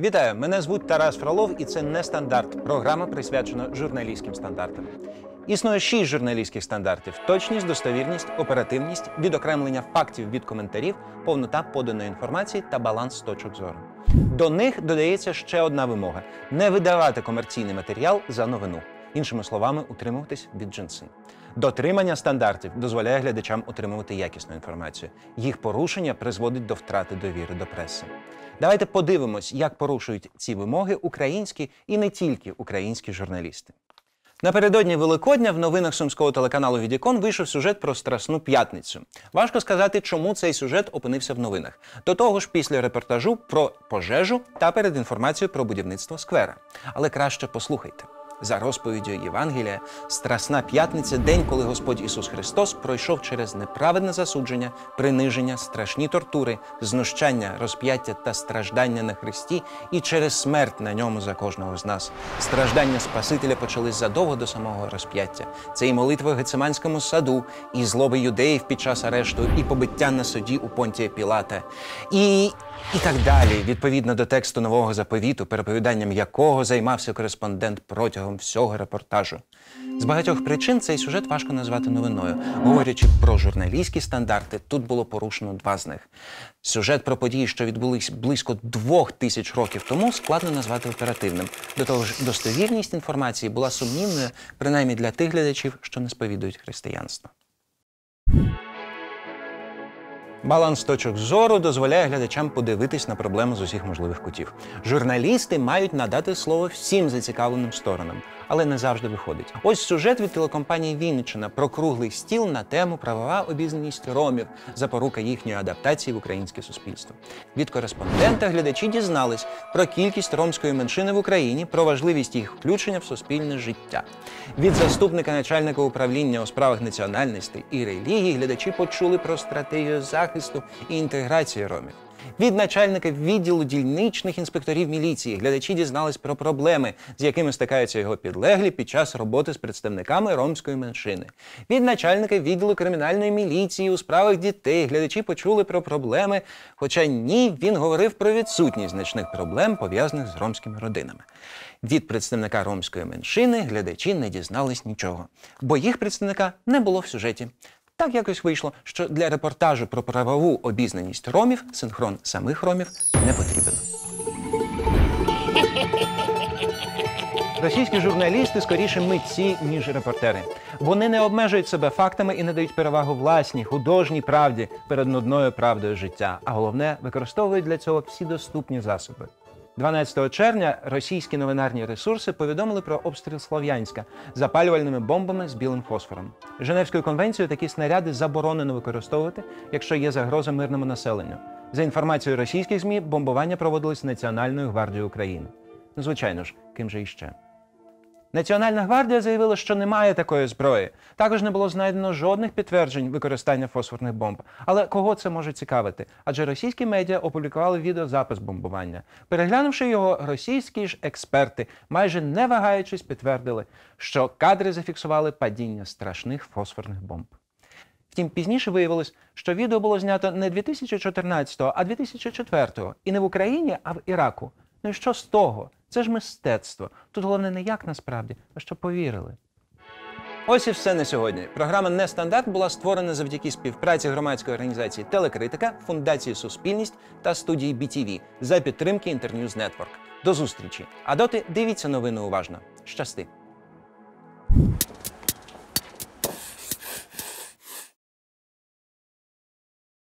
Вітаю! Мене звуть Тарас Фролов, і це не стандарт. Програма присвячена журналістським стандартам. Існує шість журналістських стандартів: точність, достовірність, оперативність, відокремлення фактів від коментарів, повнота поданої інформації та баланс точок зору. До них додається ще одна вимога: не видавати комерційний матеріал за новину. Іншими словами, утримуватись від джинси. Дотримання стандартів дозволяє глядачам отримувати якісну інформацію. Їх порушення призводить до втрати довіри до преси. Давайте подивимось, як порушують ці вимоги українські і не тільки українські журналісти. Напередодні Великодня в новинах сумського телеканалу Відікон вийшов сюжет про Страсну п'ятницю. Важко сказати, чому цей сюжет опинився в новинах. До того ж, після репортажу про пожежу та перед інформацією про будівництво сквера. Але краще послухайте. За розповіддю Євангелія, Страсна п'ятниця день, коли Господь Ісус Христос пройшов через неправедне засудження, приниження, страшні тортури, знущання, розп'яття та страждання на Христі і через смерть на ньому за кожного з нас. Страждання Спасителя почались задовго до самого розп'яття. Це і молитва в Гециманському саду, і злоби юдеїв під час арешту, і побиття на суді у Понтія Пілата. І і так далі, відповідно до тексту нового заповіту, переповіданням якого займався кореспондент протягом всього репортажу. З багатьох причин цей сюжет важко назвати новиною. Говорячи про журналістські стандарти, тут було порушено два з них. Сюжет про події, що відбулись близько двох тисяч років тому, складно назвати оперативним. До того ж, достовірність інформації була сумнівною, принаймні для тих глядачів, що не сповідують християнство. Баланс точок зору дозволяє глядачам подивитись на проблему з усіх можливих кутів. Журналісти мають надати слово всім зацікавленим сторонам, але не завжди виходить. Ось сюжет від телекомпанії Вінниччина про круглий стіл на тему правова обізнаність ромів, запорука їхньої адаптації в українське суспільство. Від кореспондента глядачі дізнались про кількість ромської меншини в Україні, про важливість їх включення в суспільне життя. Від заступника начальника управління у справах національностей і релігії глядачі почули про стратегію захисту і інтеграції ромів. Від начальника відділу дільничних інспекторів міліції глядачі дізнались про проблеми, з якими стикаються його підлеглі під час роботи з представниками ромської меншини. Від начальника відділу кримінальної міліції у справах дітей глядачі почули про проблеми, хоча ні, він говорив про відсутність значних проблем, пов'язаних з ромськими родинами. Від представника ромської меншини глядачі не дізнались нічого, бо їх представника не було в сюжеті. Так якось вийшло, що для репортажу про правову обізнаність ромів синхрон самих ромів не потрібен. Російські журналісти скоріше митці, ніж репортери. Вони не обмежують себе фактами і не дають перевагу власній художній правді перед нудною правдою життя. А головне, використовують для цього всі доступні засоби. 12 червня російські новинарні ресурси повідомили про обстріл Слов'янська запалювальними бомбами з білим фосфором. Женевською конвенцією такі снаряди заборонено використовувати, якщо є загроза мирному населенню. За інформацією російських ЗМІ, бомбування проводилось Національною гвардією України. Звичайно ж, ким же іще. Національна гвардія заявила, що немає такої зброї. Також не було знайдено жодних підтверджень використання фосфорних бомб. Але кого це може цікавити? Адже російські медіа опублікували відеозапис бомбування. Переглянувши його, російські ж експерти, майже не вагаючись, підтвердили, що кадри зафіксували падіння страшних фосфорних бомб. Втім, пізніше виявилось, що відео було знято не 2014-го, а 2004-го. І не в Україні, а в Іраку. Ну і що з того? Це ж мистецтво. Тут головне не як насправді, а що повірили. Ось і все на сьогодні. Програма Нестандарт була створена завдяки співпраці громадської організації Телекритика, Фундації Суспільність та студії BTV за підтримки Інтерньюз Нетворк. До зустрічі! А доти дивіться новини уважно. Щасти!